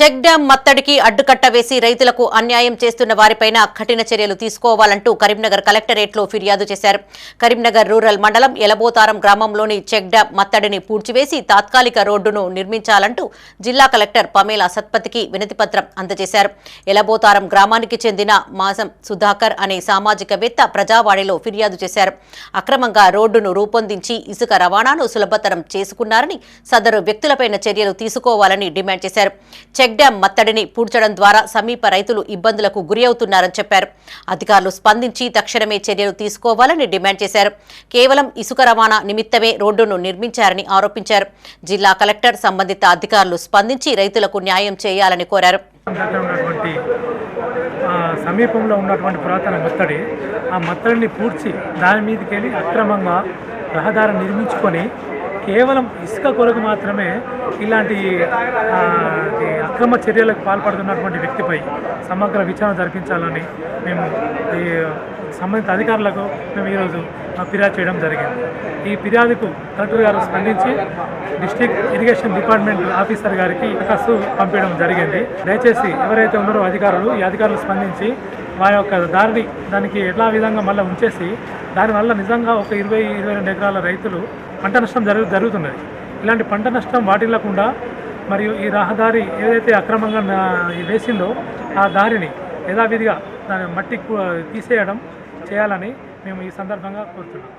Check dam మత్తడికి అడ్డుకట్ట వేసి రైతులకు అన్యాయం చేస్తున్న వారిపైన కఠిన చర్యలు తీసుకోవాలంటూ కరీంనగర్ కలెక్టరేట్లో ఫిర్యాదు చేశారు. కరీంనగర్ రూరల్ మండలం ఎలబోతారం గ్రామంలోని చెక్ డ్యాం మత్తడిని పూడ్చివేసి తాత్కాలిక రోడ్డును నిర్మించాలంటూ జిల్లా కలెక్టర్ పమేలా సత్పతికి వినతిపత్రం అందజేశారు. ఎలబోతారం గ్రామానికి చెందిన మాసం సుధాకర్ అనే సామాజికవేత్త ప్రజావాణిలో ఫిర్యాదు చేశారు. అక్రమంగా రోడ్డును రూపొందించి ఇసుక రవాణాను సులభతరం చేసుకున్నారని సదరు వ్యక్తులపైన చర్యలు తీసుకోవాలని డిమాండ్ చేశారు. చెక్ డ్యాం మత్తడిని పూడ్చడం ద్వారా సమీప రైతులు ఇబ్బందులకు గురి అవుతున్నారని చెప్పారు. అధికారులు స్పందించి తక్షణమే చర్యలు తీసుకోవాలని డిమాండ్ చేశారు. కేవలం ఇసుక రవాణా నిమిత్తమే రోడ్డును నిర్మించారని ఆరోపించారు. జిల్లా కలెక్టర్ సంబంధిత అధికారులు స్పందించి రైతులకు న్యాయం చేయాలని కోరారు. సమీపంలో ఉన్నటువంటి పురాతన మత్తడి ఆ మత్తడిని పూడ్చి దాని మీదకి వెళ్ళి అక్రమంగా రహదారి నిర్మించుకొని కేవలం ఇసుక కొరకు మాత్రమే ఇలాంటి అక్రమ చర్యలకు పాల్పడుతున్నటువంటి వ్యక్తిపై సమగ్ర విచారణ జరిపించాలని మేము ఈ సంబంధిత అధికారులకు మేము ఈరోజు ఫిర్యాదు చేయడం జరిగింది. ఈ ఫిర్యాదుకు కలెక్టర్ గారు స్పందించి డిస్టిక్ ఇరిగేషన్ డిపార్ట్మెంట్ ఆఫీసర్ గారికి దరఖాస్తు పంపించడం జరిగింది. దయచేసి ఎవరైతే ఉన్నారో అధికారులు ఈ అధికారులు స్పందించి వారి యొక్క దారిని దానికి ఎట్లా విధంగా మళ్ళీ ఉంచేసి దానివల్ల నిజంగా ఒక ఇరవై ఇరవై రెండు ఎకరాల రైతులు పంట నష్టం జరుగు జరుగుతున్నది. ఇలాంటి పంట నష్టం వాటిల్లకుండా మరియు ఈ రహదారి ఏదైతే అక్రమంగా వేసిందో ఆ దారిని యథావిధిగా దాని మట్టి తీసేయడం చేయాలని మేము ఈ సందర్భంగా కోరుతున్నాం.